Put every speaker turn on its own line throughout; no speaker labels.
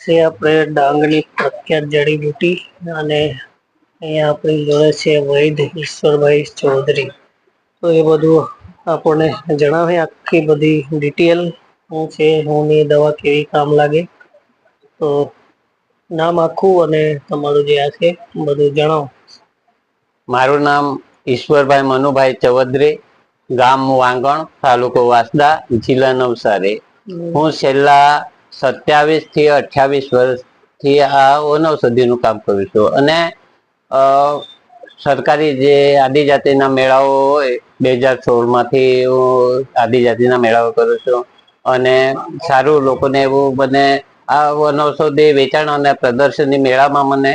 છે આપણે ડાંગની પ્રખ્યાત જડીબુટી અને અહીંયા આપણી જોડે છે વૈદ ઈશ્વરભાઈ ચૌધરી. તો એ બધું આપણને જણાવે આખી બધી ડિટેલ શું છે હુંની દવા કેવી કામ લાગે. તો નામ આખું અને તમારું જે આ છે બધું જણાવો.
મારું નામ ઈશ્વરભાઈ મનુભાઈ ચૌધરી ગામ વાંગણ તાલુકો વાસદા જિલ્લા નવસારી. હું છેલ્લા સત્યાવીસથી અઠ્યાવીસ વર્ષથી આ વનૌષધિનું કામ કરું છું. અને સરકારી જે આદિજાતિના મેળાઓ હોય, બે હજાર સોળમાંથી હું આદિજાતિના મેળાઓ કરું છું. અને સારું લોકોને એવું મને આ વનૌષધિ વેચાણ અને પ્રદર્શનની મેળામાં મને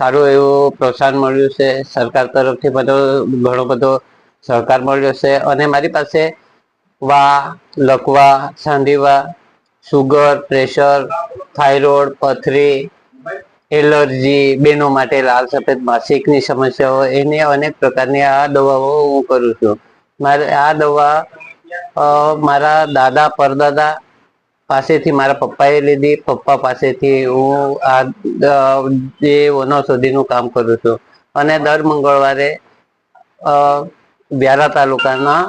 સારું એવું પ્રોત્સાહન મળ્યું છે. સરકાર તરફથી બધો, ઘણો બધો સહકાર મળ્યો છે. અને મારી પાસે વા લકવા સાંધીવા સુગર પ્રેશર થાઇરોઇડ પથરી એલર્જી બેનો માટે લાલ, સફેદ, માસિકની સમસ્યાઓ, એની અનેક પ્રકારની આ દવાઓ હું કરું છું. મારે આ દવા મારા દાદા, પરદાદા પાસેથી મારા પપ્પાએ લીધી. પપ્પા પાસેથી હું આ જે વનૌષધિનું કામ કરું છું. અને દર મંગળવારે વ્યારા તાલુકાના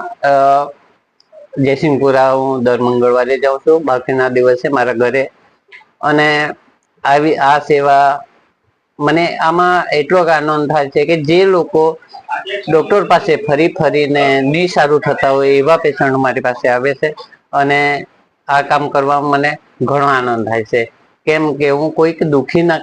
જયસિંહપુરા હું દર મંગળવારે જાઉં છું. બાકીના દિવસે મારા ઘરે. અને આવી આ સેવા મને આમાં એટલો આનંદ થાય છે કે જે લોકો ડોક્ટર પાસે ફરી ફરીને નહીં સારું થતા હોય એવા પેશન્ટ મારી પાસે આવે છે. અને આ કામ કરવામાં મને ઘણો આનંદ થાય છે. કેમ કે હું કોઈક દુઃખીના,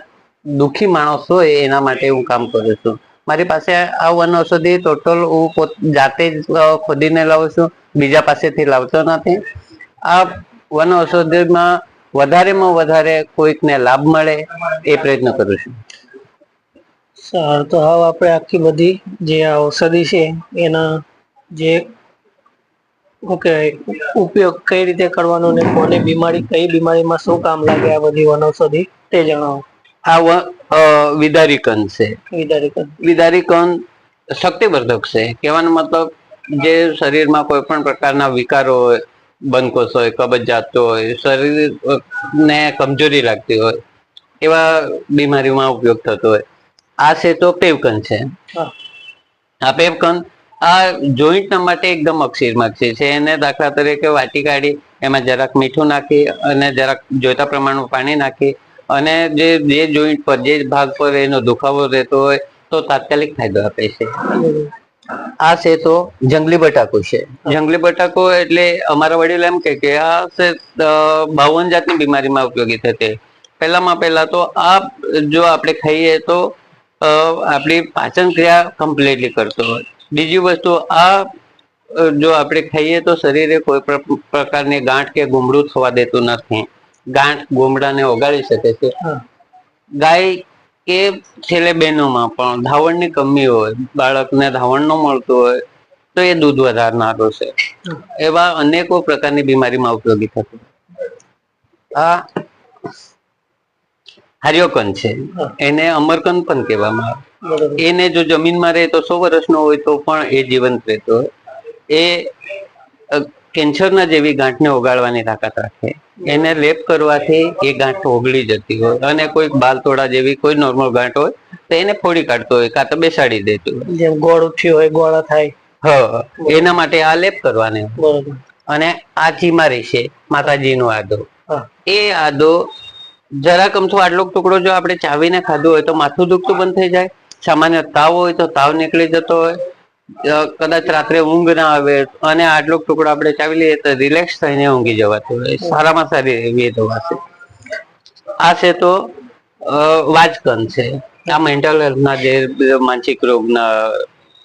દુઃખી માણસ હોય એના માટે હું કામ કરું છું. મારી પાસે આ વન ઔષધિ ટોટલ હું જાતે જ ખોદીને લાવું છું. બીજા પાસેથી લાવતો નથી. આ વન ઔષધિમાં વધારેમાં વધારે કોઈકને લાભ મળે એ પ્રયત્ન કરું છું.
સારું, તો હવે આપણે આખી બધી જે આ ઔષધિ છે, એના જે કહેવાય, ઉપયોગ કઈ રીતે કરવાનો ને કોને બીમારી, કઈ બીમારીમાં શું કામ લાગે આ બધી વનૌષધિ તે જણાવો.
આ વિદારીકન છે.
વિદારીકન.
વિદારીકન શક્તિવર્ધક છે. કહેવાનો મતલબ જે શરીરમાં કોઈ પણ પ્રકારના વિકારો હોય બંધકોષ હોય કબજિયાત હોય શરીર ને કમજોરી લાગતી હોય એવા બીમારીમાં ઉપયોગ થતો હોય. આ છે તો પેવકન છે. આ પેવકન આ જોઈન્ટના માટે એકદમ અક્ષીરમાક્ષી છે. એને દાખલા તરીકે વાટી કાઢી એમાં જરાક મીઠું નાખી અને જરાક જોઈતા પ્રમાણમાં પાણી નાખી અને જે જે જોઈન્ટ પર, જે ભાગ પર એનો દુખાવો રહેતો હોય, તો તાત્કાલિક ફાયદો આપે છે. આ છે તો જંગલી બટાકો છે. જંગલી બટાકો એટલે અમારા વડીલ એમ કે આ છે બાવન જાતની બીમારીમાં ઉપયોગી થતી પહેલામાં પહેલા તો આ જો આપણે ખાઈએ તો આપણી પાચન ક્રિયા કમ્પ્લીટલી કરતો હોય. બીજી વસ્તુ આ જો આપણે ખાઈએ તો શરીરે કોઈ પ્ર- પ્રકારની ગાંઠ કે ગુમડું થવા દેતું નથી. ગાંઠ ગોમડાને ઓગાળી શકે છે. ગાય કે છેલ્લે બહેનોમાં પણ ધાવણની કમી હોય બાળકને ધાવણ ન મળતું હોય તો એ દૂધ વધારનારો છે. એવા અનેકો પ્રકારની બીમારીમાં ઉપયોગી થતું આ હાર્યોકન છે. એને અમરકન પણ કહેવામાં આવે. એને જો જમીનમાં રહે તો સો વર્ષનો હોય તો પણ એ જીવંત રહેતો હોય. એ કેન્સરના જેવી ગાંઠને ઓગાળવાની તાકાત રાખે. એને લેપ કરવાથી એ ગાંઠ ઓગળી જતી હોય અને કોઈ બાલતોડા જેવી કોઈ નોર્મલ ગાંઠ હોય તો એને ફોડી કાઢતો હોય કાં તો બેસાડી દેતું
જેમ ગોળ ઉઠ્યું હોય ગોળા થાય.
હોય હ. એના માટે આ લેપ કરવાની. અને આ ચીમારી છે માતાજીનો આદો. એ આદો જરાક અમથો આટલો ટુકડો જો આપણે ચાવીને ખાધું હોય તો માથું દુખતું બંધ થઈ જાય. સામાન્ય તાવ હોય તો તાવ નીકળી જતો હોય. કદાચ રાત્રે ઊંઘ ના આવે અને આટલો ટુકડો આપણે ચાવી લઈએ તો રિલેક્સ થઈને ઊંઘી જવાતું હોય. સારામાં સારી એવી દવા આ છે તો વાજકન છે. આ મેન્ટલ હેલ્થના જે માનસિક રોગના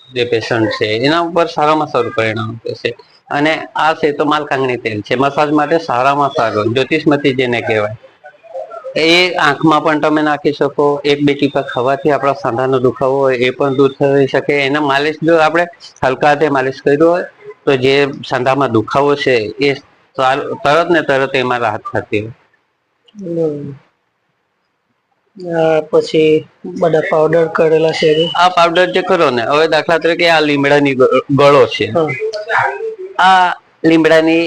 જે પેશન્ટ છે, એના ઉપર સારામાં સારું પરિણામ છે. અને આ છે તો માલકાંગણી તેલ છે. મસાજ માટે સારામાં સારું. જ્યોતિષમતી જેને કહેવાય. એ આંખમાં પણ તમે નાખી શકો એક બે ટીપા ખાવાથી આપણા સાંધાનો દુખાવો હોય એ પણ દૂર થઈ શકે. એને માલિશ જો આપણે હલકા હાથે માલિશ કર્યું હોય તો જે સાંધામાં દુખાવો છે એ તરત ને તરત એમાં રાહત થતી હોય.
પછી બધા પાવડર કરેલા છે
આ પાવડર જે કરો ને હવે દાખલા તરીકે આ લીમડાની ગળો છે. આ લીમડાની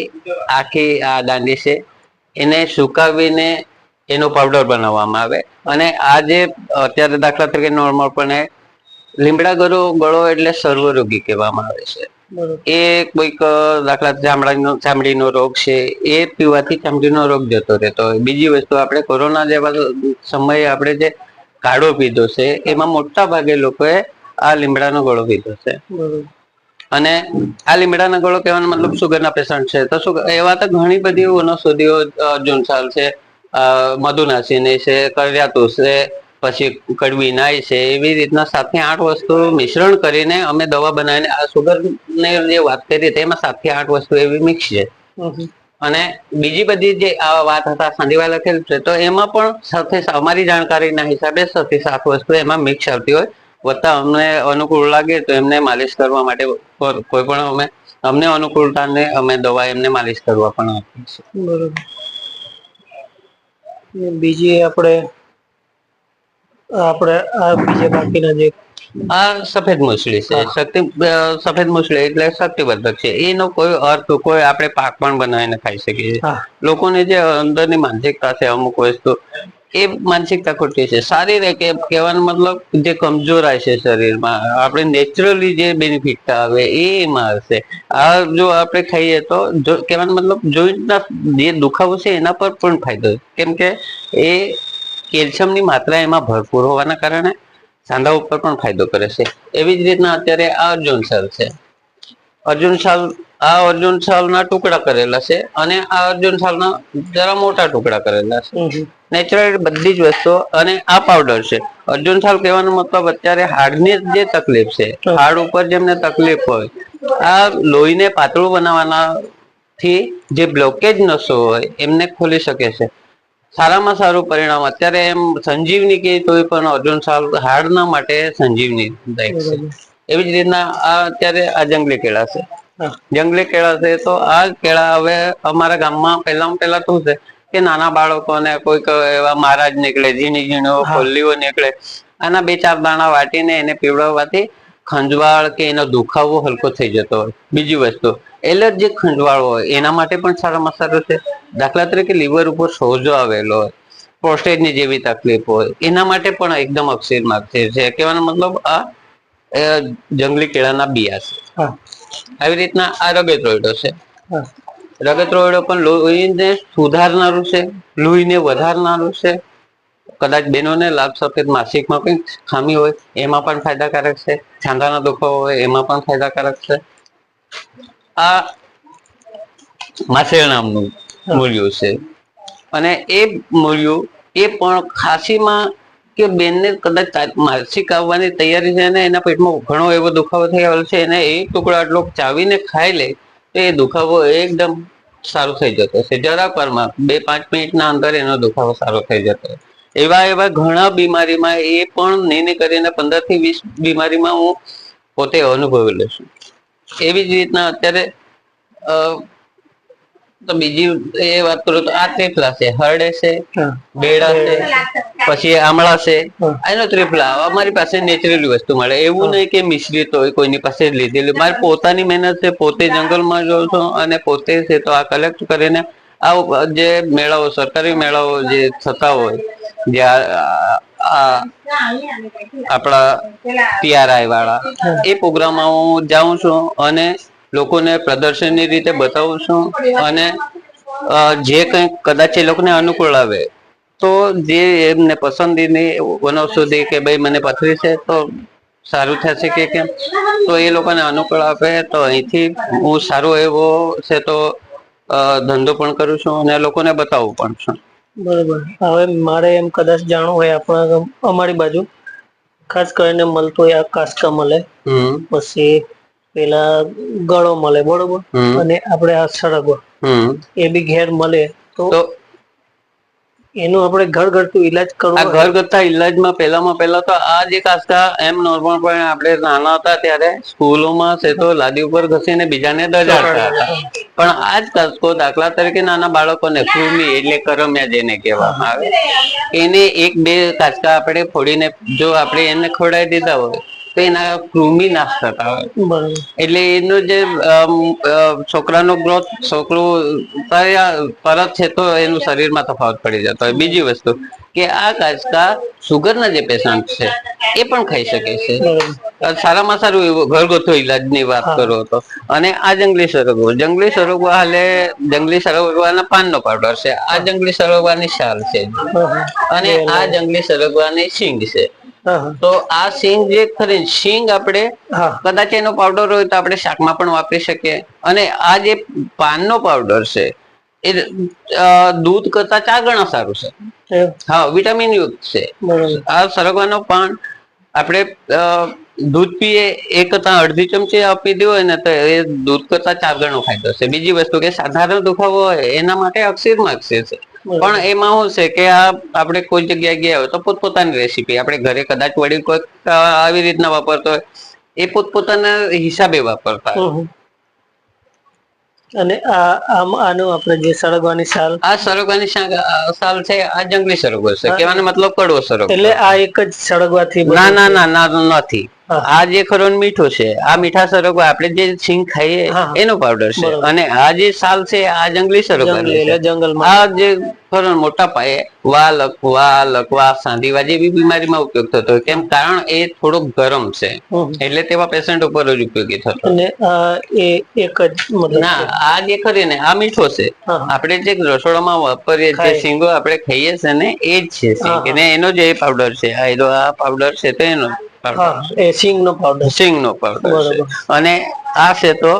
આખી આ દાંડી છે એને સુકાવીને એનો પાવડર બનાવવામાં આવે. અને આ જે અત્યારે દાખલા તરીકે નોર્મલપણે લીમડા ગળો ગળો એટલે સર્વરોગી કહેવામાં આવે છે. એ કોઈક દાખલા ચામડાનો ચામડીનો રોગ છે એ પીવાથી ચામડીનો રોગ જતો રહેતો હોય. બીજી વસ્તુ આપણે કોરોના જેવા સમયે આપણે જે કાઢો પીધો છે એમાં મોટા ભાગે લોકોએ આ લીમડાનો ગળો પીધો છે. અને આ લીમડાના ગળો કહેવાનો મતલબ સુગરના પેશન્ટ છે. તો શું એવા તો ઘણી બધી વનૌષધિઓ જોનસાલ છે. મધુનાસિની છે કર્યાતુસ છે પછી કડવી નાય છે એવી રીતના સાતથી આઠ વસ્તુ મિશ્રણ કરીને અમે દવા બનાવીને આ સુગર ને જે વાત કરી તેમાં સાતથી આઠ વસ્તુ એવી મિક્સ છે. અને બીજી બધી જે આ વાત હતા સાંધીવા લખેલ છે તો એમાં પણ સાથે અમારી જાણકારીના હિસાબે છ થી સાત વસ્તુ એમાં મિક્સ આવતી હોય. વત્તા અમને અનુકૂળ લાગે તો એમને માલિશ કરવા માટે કોઈ પણ અમે અમને અનુકૂળતાને અમે દવા એમને માલિશ કરવા પણ આપીએ છીએ.
બરોબર. બીજી આપણે આપણે આ બીજા બાકીના જે
આ સફેદ મુસળી છે. શક્તિ સફેદ મુસળી એટલે શક્તિવર્ધક છે. એનો કોઈ અર્થ કોઈ આપણે પાક પણ બનાવીને ખાઈ શકીએ
લોકોને
લોકોની જે અંદરની માનસિકતા છે અમુક વસ્તુ એ માનસિકતા ખોટી છે. શારીરિક કે કહેવાનો મતલબ જે કમજોરાય છે શરીરમાં, આપણે નેચરલી જે બેનિફિટ આવે એ એમાં હશે. આ જો આપણે ખાઈએ તો કહેવાનો મતલબ જોઈન્ટના જે દુખાવો છે એના પર પણ ફાયદો. કેમ કે એ કેલ્શિયમની માત્રા એમાં ભરપૂર હોવાના કારણે સાંધા ઉપર પણ ફાયદો કરે છે. એવી જ રીતના અત્યારે આ અર્જુન સાલ છે. અર્જુન સાલ આ અર્જુન સાલના ટુકડા કરેલા છે અને આ અર્જુન સાલના જરા મોટા ટુકડા કરેલા છે. નેચરલ બધી જ વસ્તુઓ અને આ પાવડર છે. અર્જુન સાલ કહેવાનો મતલબ અત્યારે હાડની જે તકલીફ છે હાડ ઉપર જેમને તકલીફ હોય આ લોહીને પાતળું બનાવવાના થી જે બ્લોકેજ નસો હોય એમને ખોલી શકે છે. સારામાં સારું પરિણામ અત્યારે એમ સંજીવની કે તોય પણ અર્જુન સાલ હાડના માટે સંજીવની દાયક છે. એવી જ રીતના આ અત્યારે આ જંગલી કેળા છે. જંગલી કેળા છે તો આ કેળા હવે અમારા ગામમાં પહેલા પહેલા શું છે કે નાના બાળકોને કોઈક એવા મહારાજ નીકળે ઝીણી ઝીણો. ફોલ્લીઓ નીકળે આના બે ચાર દાણા વાટીને એને પીવડાવવાથી ખંજવાળ કે એનો દુખાવો હલકો થઈ જતો હોય. બીજી વસ્તુ એલર્જીક ખંજવાળ હોય એના માટે પણ સારામાં સારું છે. દાખલા તરીકે લીવર ઉપર સોજો આવેલો હોય પ્રોસ્ટેટની જેવી તકલીફ હોય એના માટે પણ એકદમ અક્ષીર માર્ગ છે કહેવાનો મતલબ આ જંગલી કેળાના બિયા છે. આવી રીતના આ રગેત્રોઈડો છે.
હા.
રગેત્રોઈડો પણ લોહીને સુધારનારું છે લોહીને વધારનારું છે. કદાચ બહેનોને લાભ સફેદ માસિકમાં કંઈક ખામી હોય એમાં પણ ફાયદાકારક છે. સાંધાના દુખાવો હોય એમાં પણ ફાયદાકારક છે. આ માસેળ નામનું મૂળિયું છે. અને એ મૂળિયું એ પણ ખાંસીમાં કે બેનને કદાચ માનસિક આવવાની તૈયારી છે અને એના પેટમાં ઘણો એવો દુખાવો આવેલો છે એને એક ટુકડો આટલો ચાવીને ખાઈ લે, તો એ દુખાવો એકદમ સારો થઈ જતો છે જરાક વારમાં બે પાંચ મિનિટના અંદર એનો દુખાવો સારો થઈ જતો. એવા એવા ઘણા બીમારીમાં એ પણ નહીં કરીને પંદરથી વીસ બીમારીમાં હું પોતે અનુભવેલો છું એવી જ રીતના અત્યારે તો બીજી એ વાત કરું તો આ ત્રિફલા છે. હરડે છે બેડા છે પછી આમળા છે. એનો ત્રિફલા. અમારી પાસે નેચરલી વસ્તુ મળે. એવું નહીં કે મિશ્રિત હોય કોઈની પાસે લીધેલી. મારી પોતાની મહેનત છે પોતે જંગલમાં જાઉં છું અને પોતે છે તો આ કલેક્ટ કરીને આ જે મેળાઓ સરકારી મેળાઓ જે થતા હોય જે આપણા પીઆરઆઈ વાળા એ પ્રોગ્રામમાં હું જાઉં છું અને લોકોને પ્રદર્શનની રીતે બતાવું છું અને જે કંઈ કદાચ એ લોકોને અનુકૂળ આવે તો જે એમને પસંદીની વનૌષધિ કે ભાઈ મને પથરી છે તો સારું થશે કે કેમ? તો એ લોકોને અનુકૂળ આપે તો અહીંથી હું સારો એવો છે તો ધંધો પણ કરું છું અને લોકોને બતાવું પણ છું.
બરોબર. હવે મારે એમ કદાચ જાણવું હોય આપણા અમારી બાજુ ખાસ કરીને મળતું હોય આ કાસ્કા મળે પછી પેલા ગળો મળે બરોબર? અને આપણે આ સરગવો એ બી ઘેર મળે તો એનો આપણે ઘર ઘરતું કરવો
આ ઘરગથ્થા ઇલાજમાં પહેલામાં પહેલા તો આ જે કાસ્તા એમ નોર્મલ પણ આપણે નાના હતા ત્યારે સ્કૂલોમાં છે તો લાદી ઉપર ઘસીને બીજાને દજાડતા હતા. પણ આ જ કાસ્કો દાખલા તરીકે નાના બાળકોને કૃમિ એટલે કરમિયા જેને કહેવામાં આવે. એને એક બે કાચકા આપણે ફોડીને જો આપણે એને ખવડાવી દીધા હોય તો એના કૃમિ નાશ થતા હોય. એટલે એનો જે છોકરાનો ગ્રોથ છોકરો તરત છે તો એનું શરીરમાં તફાવત પડી જતો હોય. બીજી વસ્તુ કે આ કાચકા સુગરના જે પેશન્ટ છે એ પણ ખાઈ શકે છે. સારામાં સારું એવું ઘરગથ્થુ ઈલાજની વાત કરો તો. અને આ જંગલી સરોગો જંગલી સરગવો હાલે જંગલી સરોગવાના પાનનો પાવડર છે. આ જંગલી સરગવાની શાલ છે. અને આ જંગલી સરોગવાની સિંગ છે. તો આ સિંગ જે ખરી સિંગ આપણે કદાચ એનો પાવડર હોય તો આપણે શાકમાં પણ વાપરી શકીએ. અને આ જે પાનનો પાવડર છે એ દૂધ કરતા ચાર ગણા સારું છે. હા વિટામિન યુક્ત છે. આ સરગવાનો પાન આપણે દૂધ પીએ એ કરતા અડધી ચમચી આપી દો હોય ને તો એ દૂધ કરતા ચાર ગણો ફાયદો છે. બીજી વસ્તુ કે સાધારણ દુખાવો હોય એના માટે અક્ષીરમાં અક્ષીર છે. પણ એમાં શું છે કે આ આપણે કોઈ જગ્યાએ ગયા હોય તો પોતપોતાની રેસીપી આપણે ઘરે કદાચ વડીલ કોઈ આવી રીતના વાપરતો હોય એ પોતપોતાના હિસાબે વાપરતા.
અને આ આમ આનું આપણે જે સળગવાની સાલ
આ સરગવાની સાલ છે આ જંગલી સરગવો છે.
કેવાનો
કહેવાનો મતલબ કડવો સરગવો
એટલે આ એક જ સળગવાથી
ના ના ના ના નથી. આ જે ખરો મીઠો છે આ મીઠા સરગવા આપણે જે સિંગ ખાઈએ. એનો પાવડર છે. અને આ જે સાલ છે આ જંગલી
એટલે જંગલમાં.
આ જે ખરો મોટા પાયે વા લકવા લકવા સાંધીવા જેવી બીમારીમાં ઉપયોગ થતો કેમ? કારણ એ થોડોક ગરમ છે. એટલે તેવા પેશન્ટ ઉપર જ ઉપયોગી થતો
અને એ એક જ
ના આ જે ખરી ને આ મીઠો છે. આપણે જે રસોડામાં વાપરીએ જે સિંગો આપણે ખાઈએ છે ને એ જ છે અને એનો જે પાવડર છે આ એનો આ પાવડર છે તો એનો. પાવડર.
એ સિંગ પાવડર.
સિંગ પાવડર છે. અને આ છે તો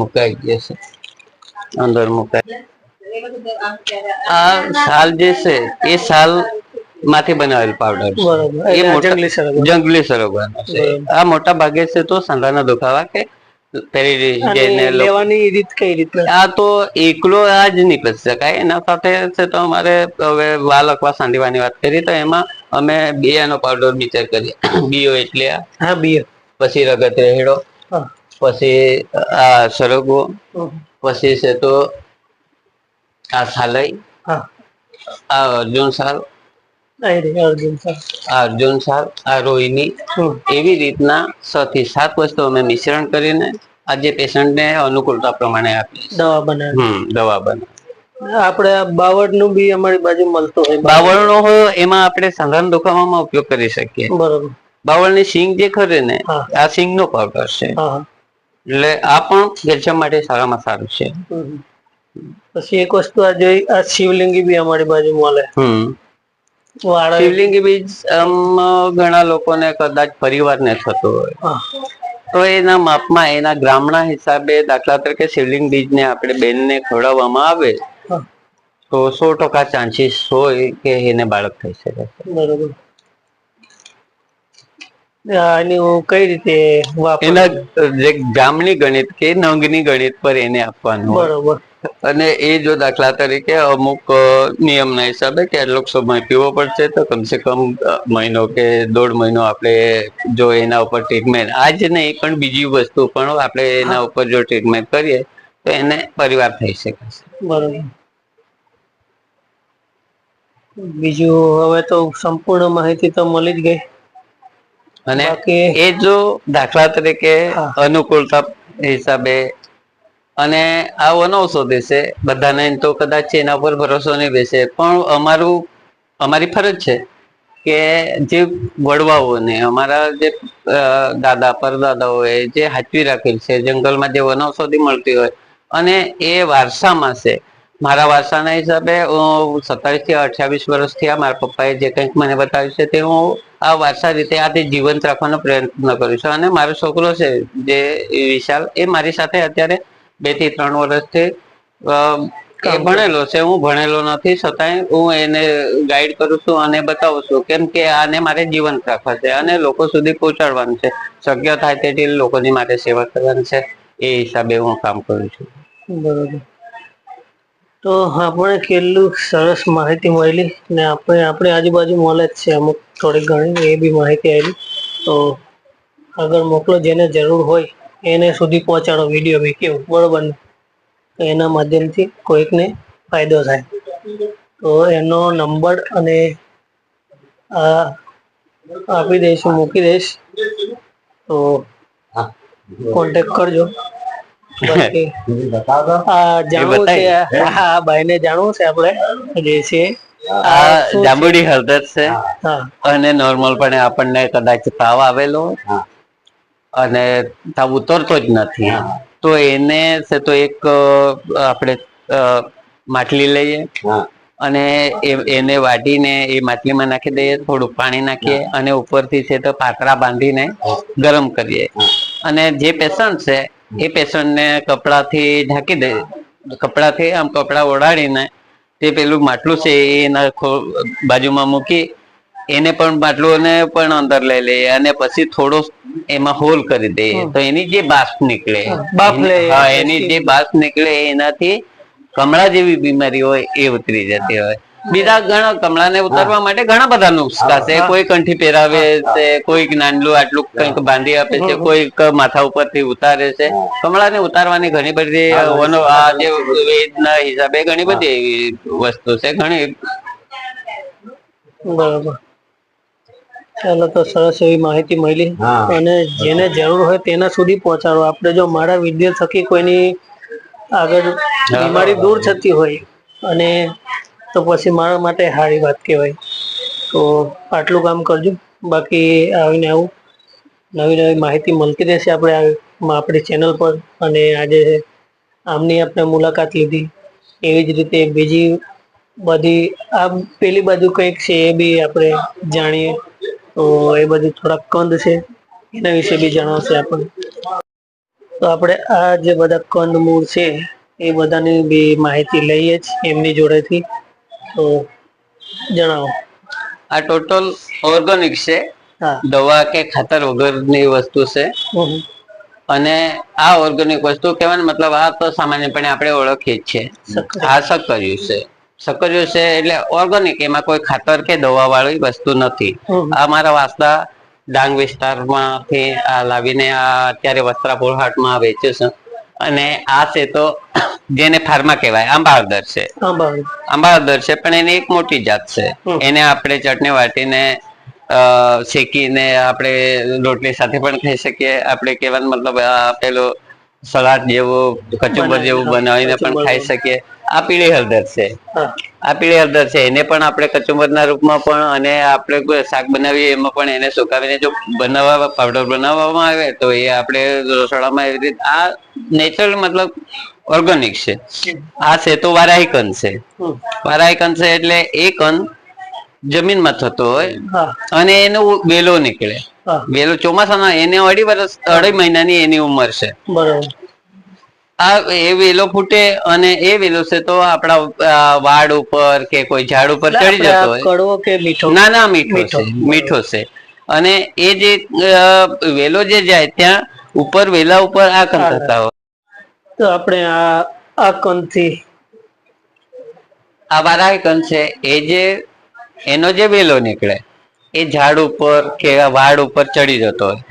મુકાઈ ગયા છે. અંદર મુકાય આ સાલ જે છે એ સાલમાંથી બનાવેલ પાવડર એ
જંગલી
સરગવાનો છે. આ મોટા ભાગે છે તો સાંધાના દુખાવા કે
અને
જેને લોકો-
લેવાની રીત કઈ રીતે
આ તો એકલો આ જ નીકળી શકાય. એના સાથે છે તો અમારે હવે વાલ અથવા સાંધીવાની વાત કરી તો એમાં અમે બિયાનો પાવડર વિચાર કરીએ. બિયો એટલે
હા બીઓ
પછી રગત રહેડો. પછી આ સરગવો. પછી છે તો આ સાલઈ. આ અર્જુન સાલ.
રહી અર્જુન સાર
આ રોહિણી. એવી રીતના છ થી સાત વસ્તુ અમે મિશ્રણ કરીને આજે પેશન્ટ પેશન્ટને અનુકૂળતા પ્રમાણે આપીએ
દવા બનાવી.
દવા બને
આપણે બાવળનું બી અમારી બાજુ મળતું હોય.
બાવળનો હોય એમાં આપણે સાંધાના દુખાવામાં ઉપયોગ કરી શકીએ.
બરોબર.
બાવળની સિંગ જે ખરે ને આ સિંગ નો પાવડર છે. એટલે આ પણ કેલ્શિયમ માટે સારામાં સારું છે.
પછી એક વસ્તુ આ જોઈ આ શિવલિંગી બી અમારી બાજુ મળે.
હમ. શિવલિંગી બીજ આમ ઘણા લોકોને કદાચ પરિવારને થતો હોય. તો એના માપમાં એના ગ્રામના હિસાબે દાખલા તરીકે શિવલિંગ બીજને આપણે બેનને ખવડાવવામાં આવે તો સો ટકા ચાન્સીસ હોય કે એને બાળક થઈ શકે.
બરોબર. આની કઈ રીતે
એના જે ગામની ગણિત કે નંગની ગણિત પર એને આપવાનું.
બરોબર.
અને એ જો દાખલા તરીકે અમુક નિયમના હિસાબે કે આટલો સમય પીવો પડશે તો કમસે કમ મહિનો કે દોઢ મહિનો આપણે જો એના ઉપર ટ્રીટમેન્ટ આ જ નહીં પણ બીજી વસ્તુ પણ આપણે એના ઉપર જો ટ્રીટમેન્ટ કરીએ તો એને પરિવાર થઈ શકે છે.
બરોબર. બીજું હવે તો સંપૂર્ણ માહિતી તો મળી જ ગઈ.
અને એ જો દાખલા તરીકે અનુકૂળતા હિસાબે અને આ વનૌષધિ છે બધાને તો કદાચ એના પર ભરોસો નહીં બેસે પણ અમારું અમારી ફરજ છે કે જે વડવાઓને અમારા જે દાદા પરદાદાઓએ જે હાચવી રાખેલ છે જંગલમાં જે વનૌષધિ મળતી હોય અને એ વારસામાં છે. મારા વારસાના હિસાબે હું સત્તાવીસથી અઠ્યાવીસ વર્ષથી આ મારા પપ્પાએ જે કંઈક મને બતાવ્યું છે તે હું આ વારસા રીતે આથી જીવંત રાખવાનો પ્રયત્ન કરું છું અને મારો છોકરો છે જે વિશાલ એ મારી સાથે અત્યારે બેથી ત્રણ વર્ષથી એ ભણેલો છે. હું ભણેલો નથી છતાંય હું એને ગાઈડ કરું છું અને બતાવું છું કેમ કે આને મારે જીવંત રાખવા છે અને લોકો સુધી પહોંચાડવાનું છે. શક્ય થાય તેટલી લોકોની માટે સેવા કરવાની છે. એ હિસાબે હું કામ કરું છું.
બરોબર. તો આપણે કેટલું સરસ માહિતી મળેલી ને આપણે આપણી આજુબાજુ મળે જ છે અમુક થોડી ઘણી એ બી માહિતી આવેલી તો આગળ મોકલો જેને જરૂર હોય એને સુધી પહોંચાડો વીડિયો બી કેવું? બરોબર ને? તો એના માધ્યમથી કોઈકને ફાયદો થાય. તો એનો નંબર અને આ આપી દઈશ મૂકી દઈશ. તો કોન્ટેક્ટ કરજો. જાણવું છે. હા? ભાઈને જાણવું છે આપણે જે છે.
જાંબુડી હળદર છે. અને નોર્મલ પણ આપણને કદાચ તાવ આવેલો અને તાવ ઉતરતો જ નથી. તો એને છે તો એક આપણે માટલી લઈએ. અને એને વાટીને એ માટલીમાં નાખી દઈએ થોડું પાણી નાખીએ અને ઉપરથી છે તો પાતરા બાંધીને ગરમ કરીએ. અને જે પેશન્ટ છે એ પેશન્ટને કપડાથી ઢાંકી દે કપડાથી આમ કપડા ઓઢાડીને તે પેલું માટલું છે એના બાજુમાં મૂકી એને પણ માટલું ને પણ અંદર લઈ લે અને પછી થોડો એમાં હોલ કરી દે. તો એની જે બાષ્પ નીકળે
બાફ લે.
હા એની જે બાષ્પ નીકળે એનાથી કમળા જેવી બીમારી હોય એ ઉતરી જતી હોય. બીજા ઘણા કમળાને ઉતારવા માટે ઘણા બધા નુસ્ખા છે. કોઈ કંઠી પહેરાવે છે કોઈ નાનલું આટલું કંઈક બાંધી આપે છે કોઈક માથા ઉપરથી ઉતારે છે. કમળાને ઉતારવાની ઘણી બધી આ જે વેદના હિસાબે ઘણી બધી એવી વસ્તુ છે ઘણી.
બરાબર. ચાલો તો સરસ એવી માહિતી મળી. અને જેને જરૂર હોય તેના સુધી પહોંચાડો. આપણે જો મારા વિદ્યા થકી કોઈની આગળ બીમારી દૂર થતી હોય અને તો પછી મારા માટે સારી વાત કહેવાય. તો આટલું કામ કરજો. બાકી આવીને આવું. નવી નવી માહિતી મળતી રહેશે આપણે આપણી ચેનલ પર. અને આજે આમની આપણે મુલાકાત લીધી. એવી જ રીતે બીજી બધી, આ પેલી બાજુ કંઈક છે એ બી આપણે જાણીએ. તો એ બધું થોડાક કંદ છે. એના વિશે બી જણાવશે આપણને. તો આપણે આ જે બધા કંદ મૂળ છે, એ બધાની બી માહિતી લઈએ જ એમની જોડેથી. તો જણાવો.
આ ટોટલ ઓર્ગેનિક છે. દવા કે ખાતર વગરની વસ્તુ છે. અને આ ઓર્ગેનિક વસ્તુ કહેવાનો મતલબ આ તો સામાન્યપણે આપણે ઓળખીએ જ છે આ સક્કરિયું છે. સક્કર્યું છે એટલે ઓર્ગેનિક એમાં કોઈ ખાતર કે દવા વાળી વસ્તુ નથી. આ મારા વાસદા ડાંગ વિસ્તારમાંથી આ લાવીને આ અત્યારે વસ્ત્રાપુર હાટમાં વેચ્યું છે. અને આ છે તો જેને ફાર્મા કહેવાય આંબાળદર છે. આંબાળદર છે પણ એની એક મોટી જાત છે. એને આપણે ચટણી વાટીને શેકીને આપણે રોટલી સાથે પણ ખાઈ શકીએ. આપણે કહેવાનો મતલબ પેલું સલાડ જેવું કચુંબર જેવું બનાવીને પણ ખાઈ શકીએ. આ પીળી હળદર છે. આ પીળી હળદર છે. એને પણ આપણે કચુંબરના રૂપમાં પણ અને આપણે શાક બનાવીએ એમાં પણ એને સુકાવીને જો બનાવવા પાવડર બનાવવામાં આવે તો એ આપણે રસોડામાં એવી રીતે આ નેચરલ મતલબ ઓર્ગેનિક છે. આ છે તો વારાહી કંદ છે. વારાહી કંદ છે એટલે એ કન જમીનમાં થતો હોય અને એનો વેલો નીકળે. વેલો ચોમાસાના એને અઢી વર્ષ અઢી મહિનાની એની ઉંમર છે.
બરાબર.
આ એ વેલો ફૂટે અને એ વેલો છે તો આપણા વાડ ઉપર કે કોઈ ઝાડ ઉપર ચડી જતો હોય.
કડવો કે મીઠો?
ના ના મીઠો. છે મીઠો છે. અને એ જે વેલો જે જાય ત્યાં ઉપર વેલા ઉપર આ કંદ થતા હોય.
તો આપણે આ આ કંદથી
આ વારા કંદ છે એ જે એનો જે વેલો નીકળે એ ઝાડ ઉપર કે વાડ ઉપર ચડી જતો હોય.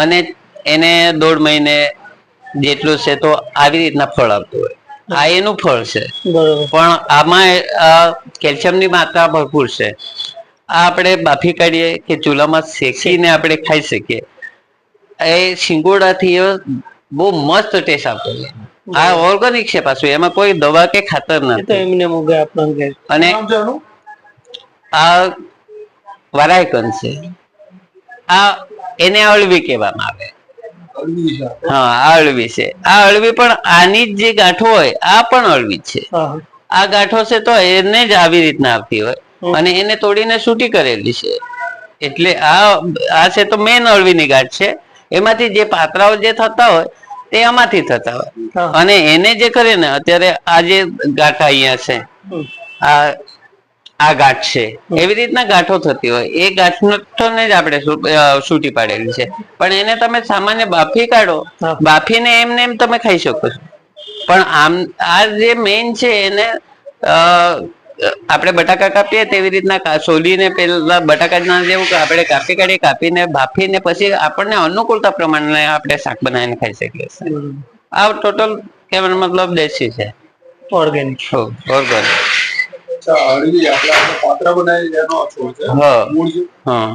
અને એને દોઢ મહિને જેટલું છે તો આવી રીતના ફળ આપતું હોય. આ એનું ફળ છે. પણ આમાં કેલ્શિયમ કેલ્શિયમની માત્રા ભરપૂર છે. આ આપણે બાફી કાઢીએ કે ચૂલામાં શેકીને આપણે ખાઈ શકીએ. એ શિંગોડાથી બહુ મસ્ત ટેસ્ટ આપતો છે. આ ઓર્ગેનિક છે પાછું. એમાં કોઈ દવા કે ખાતર નથી.
એમને મોગે
અને આ વરાયકન છે. આ એને અળવી કહેવામાં આવે. હા આ અળવી છે. આ અળવી પણ આની જ જે ગાંઠો હોય આ પણ અળવી જ છે. આ ગાંઠો છે તો એને જ આવી રીતના આપતી હોય. અને એને તોડીને સૂટી કરેલી છે. એટલે આ આ છે તો મેન અળવીની ગાંઠ છે. એમાંથી જે પાતરાઓ જે થતા હોય તે આમાંથી થતા હોય. અને એને જે કરે ને અત્યારે આ જે ગાંઠ અહીંયા છે આ આ ગાંઠ છે. એવી રીતના ગાંઠો થતી હોય. એ ગાંઠને જ આપણે સૂટી પાડેલી છે. પણ એને તમે સામાન્ય બાફી કાઢો બાફીને એમને એમ તમે ખાઈ શકો છો. પણ આમ આ જે મેઇન છે એને આપણે બટાકા કાપીએ તેવી રીતના સોલીને પેલા બટાકાના જેવું કે આપણે કાપી કાઢી કાપીને બાફીને પછી આપણને અનુકૂળતા પ્રમાણે આપણે શાક બનાવીને ખાઈ શકીએ છીએ. આ ટોટલ કે મતલબ દેશી છે.
ઓર્ગેનિક
ઓર્ગન
અચ્છા અળવી આપણે પાત્ર બનાવી એનો છોડ છે. મૂળ છે
હા.